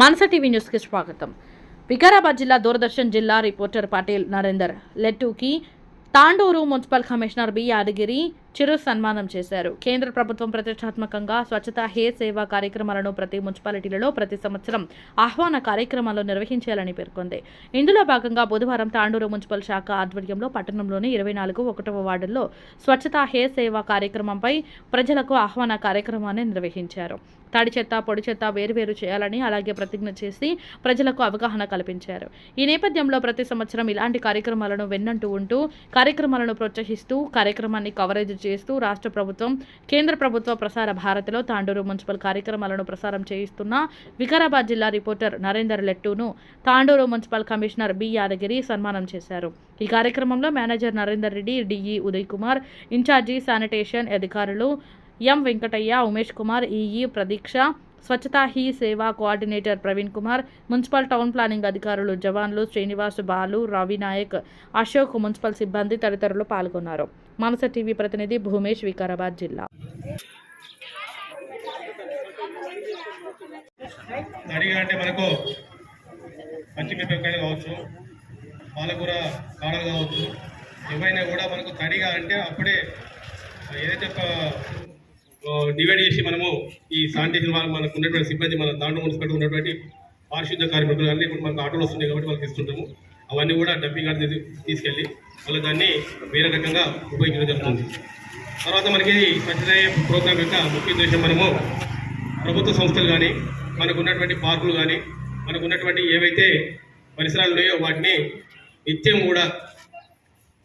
మానస TV న్యూస్కి స్వాగతం. వికారాబాద్ జిల్లా దూరదర్శన్ జిల్లా reporter Patil Narender లెట్టుకి Tandur municipal commissioner B Yadagiri చిరు సన్మానం చేశారు. కేంద్ర ప్రభుత్వం ప్రతిష్టాత్మకంగా స్వచ్ఛత హే సేవా కార్యక్రమాలను ప్రతి మున్సిపాలిటీలలో ప్రతి సంవత్సరం ఆహ్వాన కార్యక్రమాలు నిర్వహించాలని పేర్కొంది. ఇందులో భాగంగా బుధవారం తాండూరు మున్సిపల్ శాఖ ఆధ్వర్యంలో పట్టణంలోని ఇరవై నాలుగు ఒకటవ వార్డుల్లో స్వచ్ఛత హే సేవా కార్యక్రమంపై ప్రజలకు ఆహ్వాన కార్యక్రమాన్ని నిర్వహించారు. తడి చెత్త పొడి చెత్త వేరువేరు చేయాలని అలాగే ప్రతిజ్ఞ చేసి ప్రజలకు అవగాహన కల్పించారు. ఈ నేపథ్యంలో ప్రతి సంవత్సరం ఇలాంటి కార్యక్రమాలను వెన్నంటూ ఉంటూ కార్యక్రమాలను ప్రోత్సహిస్తూ కార్యక్రమాన్ని కవరేజ్ చేస్తూ రాష్ట్ర ప్రభుత్వం కేంద్ర ప్రభుత్వ ప్రసార భారతిలో తాండూరు మున్సిపల్ కార్యక్రమాలను ప్రసారం చేయిస్తున్న వికారాబాద్ జిల్లా reporter Narender లెట్టును Tandur municipal commissioner B Yadagiri సన్మానం చేశారు. ఈ కార్యక్రమంలో manager Narender Reddy DE Uday Kumar incharge sanitation అధికారులు M Venkataiah Umesh Kumar EE Pradiksha Swachhata Hi Seva coordinator Praveen Kumar municipal town planning అధికారులు జవాన్లు శ్రీనివాస్ బాలు రవి నాయక్ అశోక్ మున్సిపల్ సిబ్బంది తదితరులు పాల్గొన్నారు. మనస టీవీ ప్రతినిధి భూమేష్ వికారాబాద్ జిల్లా. అంటే మనకు పచ్చిమిరపకాయలు కావచ్చు పాలకూర కాడలు కావచ్చు ఏమైనా కూడా మనకు తడిగా అంటే అప్పుడే ఏదైతే డివైడ్ చేసి మనము ఈ శానిటేషన్ వాళ్ళు మనకు ఉన్నటువంటి సిబ్బంది మన దాంట్లో మున్సిపాలిటీ ఉన్నటువంటి పారిశుద్ధ కార్మికులు అన్నీ ఇప్పుడు మనకు ఆటోలు వస్తున్నాయి కాబట్టి వాళ్ళకి ఇస్తుంటాము. అవన్నీ కూడా డంపింగ్ యార్డ్ తీసుకెళ్ళి మళ్ళీ దాన్ని వేరే రకంగా ఉపయోగించడం జరుగుతుంది. తర్వాత మనకి స్వచ్ఛతయ ప్రోగ్రామ్ యొక్క ముఖ్య ఉద్దేశం మనము ప్రభుత్వ సంస్థలు కానీ మనకు ఉన్నటువంటి పార్కులు కానీ మనకు ఉన్నటువంటి ఏవైతే పరిసరాలు ఉన్నాయో వాటిని నిత్యం కూడా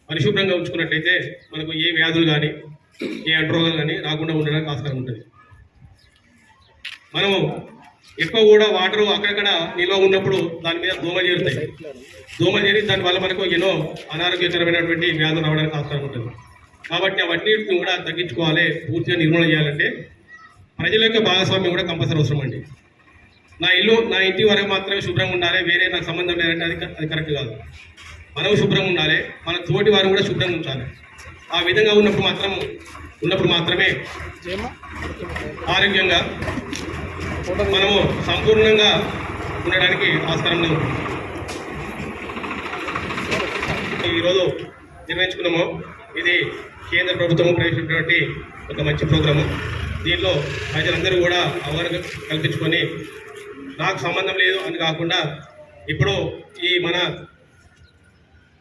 పరిశుభ్రంగా ఉంచుకున్నట్లయితే మనకు ఏ వ్యాధులు కానీ ఏ అంటురోగాలు కానీ రాకుండా ఉండడానికి ఆస్కారం ఉంటుంది. మనము ఎక్కువ కూడా వాటర్ అక్కడక్కడ నిల్వ ఉన్నప్పుడు దాని మీద దోమలు చేరుతాయి. దోమలు చేరి దానివల్ల మనకు ఎన్నో అనారోగ్యకరమైనటువంటి వ్యాధులు రావడానికి ఆస్కారం ఉంటుంది. కాబట్టి అవన్నిటిని కూడా తగ్గించుకోవాలి పూర్తిగా నిర్మూలన చేయాలంటే ప్రజల యొక్క భాగస్వామ్యం కూడా కంపల్సరీ అవసరం అండి. నా ఇల్లు నా ఇంటి వరకు మాత్రమే శుభ్రంగా ఉండాలి వేరే నాకు సంబంధం లేదంటే అది అది కరెక్ట్ కాదు. మనం శుభ్రంగా ఉండాలి మన తోటి వారు కూడా శుభ్రంగా ఉంచాలి. ఆ విధంగా ఉన్నప్పుడు మాత్రం ఉన్నప్పుడు మాత్రమే ఆరోగ్యంగా మనము సంపూర్ణంగా ఉండడానికి ఆస్కారం లేదు. ఈరోజు నిర్వహించుకున్నాము. ఇది కేంద్ర ప్రభుత్వం ప్రవేశించినటువంటి ఒక మంచి ప్రోగ్రాము. దీనిలో ప్రజలందరూ కూడా అవగాహన కల్పించుకొని నాకు సంబంధం లేదు అని కాకుండా ఇప్పుడు ఈ మన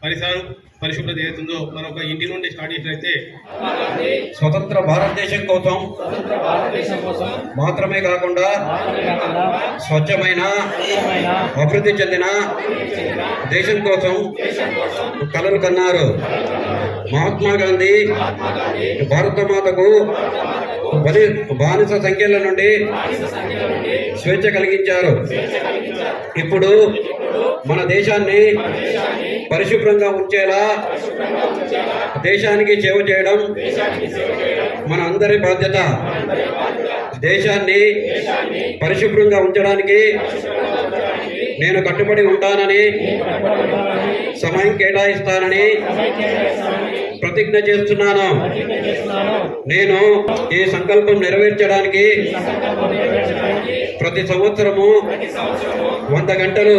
పరిసరం పరిశుభ్రత ఏదైతుందో మన ఒక ఇంటి నుండి స్టార్ట్ చేసినట్లయితే స్వతంత్ర భారతదేశం కోసం మాత్రమే కాకుండా స్వచ్ఛమైన అభివృద్ధి చెందిన దేశం కోసం కలలు కన్నారు. మహాత్మా గాంధీ భారత మాతకు బలి బానిస సంఖ్యల నుండి స్వేచ్ఛ కలిగించారు. ఇప్పుడు మన దేశాన్ని పరిశుభ్రంగా ఉంచేలా దేశానికి సేవ చేయడం మన అందరి బాధ్యత. దేశాన్ని పరిశుభ్రంగా ఉంచడానికి నేను కట్టుబడి ఉంటానని సమయం కేటాయిస్తానని ప్రతిజ్ఞ చేస్తున్నాను. నేను ఈ సంకల్పం నెరవేర్చడానికి ప్రతి సంవత్సరము వంద గంటలు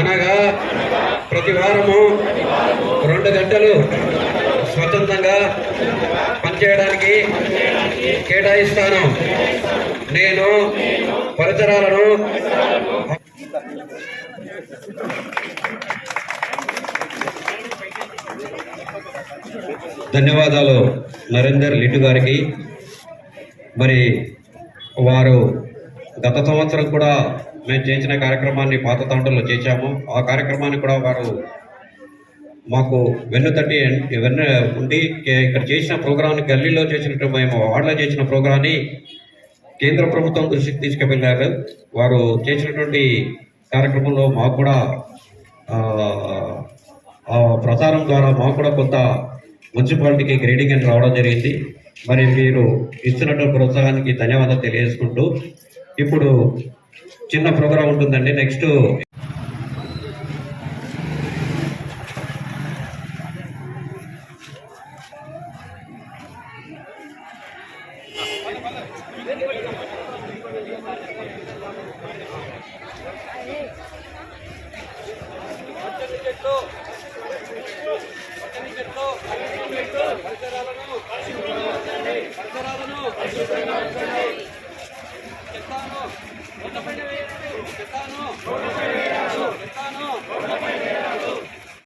అనగా ప్రతి వారము రెండు గంటలు స్వతంత్రంగా పనిచేయడానికి కేటాయిస్తాను. నేను పరిసరాలను ధన్యవాదాలు నరేందర్ లిట్టు గారికి. మరి వారు గత సంవత్సరం కూడా మేము చేసిన కార్యక్రమాన్ని పాత తండ్రులు చేశాము. ఆ కార్యక్రమాన్ని కూడా వారు మాకు వెన్నుతట్టి వెన్న ఉండి ఇక్కడ చేసిన ప్రోగ్రాన్ని గల్లీలో చేసినట్టు మేము వార్డులో చేసిన ప్రోగ్రాన్ని కేంద్ర ప్రభుత్వం దృష్టికి తీసుకువెళ్ళారు వారు చేసినటువంటి కార్యక్రమంలో మాకు కూడా ప్రచారం ద్వారా మాకు కూడా కొంత మున్సిపాలిటీకి గ్రేడింగ్ అని రావడం జరిగింది. మరి మీరు ఇస్తున్నటువంటి ప్రోత్సాహానికి ధన్యవాదాలు తెలియజేసుకుంటూ ఇప్పుడు చిన్న ప్రోగ్రాం ఉంటుందండి. నెక్స్ట్ చెప్తాను. చెత్తాను